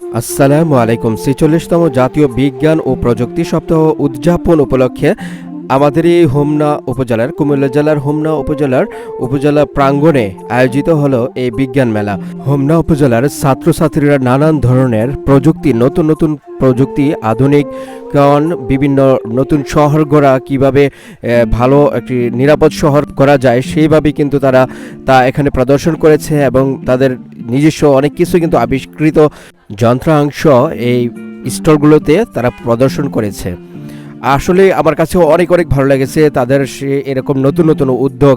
আসসালামু আলাইকুম। ছেচল্লিশতম জাতীয় বিজ্ঞান ও প্রযুক্তি সপ্তাহ উদযাপন উপলক্ষে আমাদের এই হোমনা উপজেলার, কুমিল্লা জেলার হোমনা উপজেলার উপজেলা প্রাঙ্গণে আয়োজিত হলো এই বিজ্ঞান মেলা। হোমনা উপজেলার ছাত্রছাত্রীরা নানান ধরনের প্রযুক্তি, নতুন নতুন প্রযুক্তি আধুনিক কারণ বিভিন্ন নতুন শহর গড়া, কীভাবে ভালো একটি নিরাপদ শহর করা যায় সেইভাবে কিন্তু তারা তা এখানে প্রদর্শন করেছে এবং তাদের নিজস্ব অনেক কিছু কিন্তু আবিষ্কৃত যন্ত্রাংশ এই স্টলগুলোতে তারা প্রদর্শন করেছে। আসলে আমার কাছে অনেক অনেক ভালো লেগেছে তাদের সে এরকম নতুন নতুন উদ্যোগ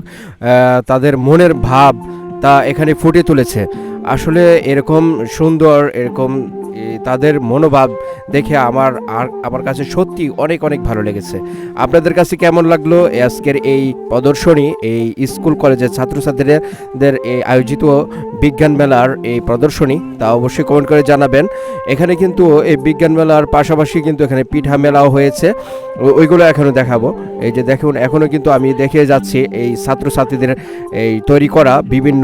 তাদের মনের ভাব তা এখানে ফুটে তুলেছে। আসলে এরকম সুন্দর, এরকম তাদের মনোভাব দেখে আমার আর আমার কাছে সত্যি অনেক অনেক ভালো লেগেছে। আপনাদের কাছে কেমন লাগল আজকের এই প্রদর্শনী? এই স্কুল কলেজের ছাত্রছাত্রীদের এই আয়োজিত বিজ্ঞান মেলার এই প্রদর্শনী? তা অবশ্যই কমেন্ট করে জানাবেন। এখানে কিন্তু এই বিজ্ঞান মেলার পাশাপাশি কিন্তু এখানে পিঠা মেলাও হয়েছে। ওইগুলো এখনও দেখাবো। এই যে দেখুন এখনও কিন্তু আমি দেখে যাচ্ছি এই ছাত্রছাত্রীদের এই তৈরি করা বিভিন্ন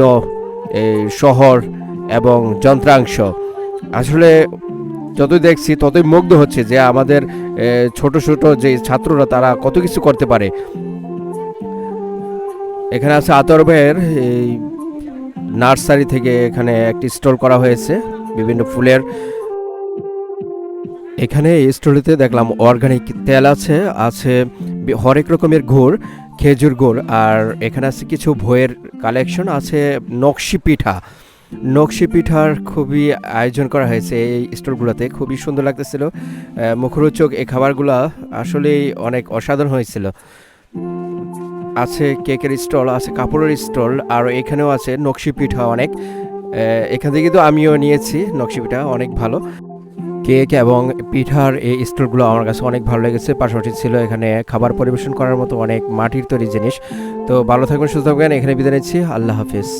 শহর এবং যন্ত্রাংশ। আসলে যতই দেখছি, ততই মুগ্ধ হচ্ছে যে আমাদের ছোট ছোট যে ছাত্ররা তারা কত কিছু করতে পারে। এখানে আছে আতর ভাইয়ের এই নার্সারি থেকে এখানে একটি স্টল করা হয়েছে, বিভিন্ন ফুলের। এখানে এই স্টলটিতে দেখলাম অর্গানিক তেল আছে আছে হরেক রকমের গুড়, খেজুর গুড়, আর এখানে আছে কিছু ভয়ের কালেকশন, আছে নকশি পিঠা। নকশি পিঠার খুবই আয়োজন করা হয়েছে এই স্টলগুলোতে। খুবই সুন্দর লাগতেছিল। মুখরোচক এই খাবারগুলো আসলেই অনেক অসাধারণ হয়েছিল। আছে কেকের স্টল, আছে কাপড়ের স্টল, আর এখানেও আছে নকশি পিঠা অনেক এখান থেকে তো আমিও নিয়েছি নকশি পিঠা অনেক ভালো। কেক এবং পিঠার এই স্টলগুলো আমার কাছে অনেক ভালো লেগেছে। পাশাপাশি ছিল এখানে খাবার পরিবেশন করার মতো অনেক মাটির তৈরি জিনিস। তো ভালো থাকবেন, সুস্থ থাকবেন। এখানে বিদায় নিচ্ছি। আল্লাহ হাফিজ।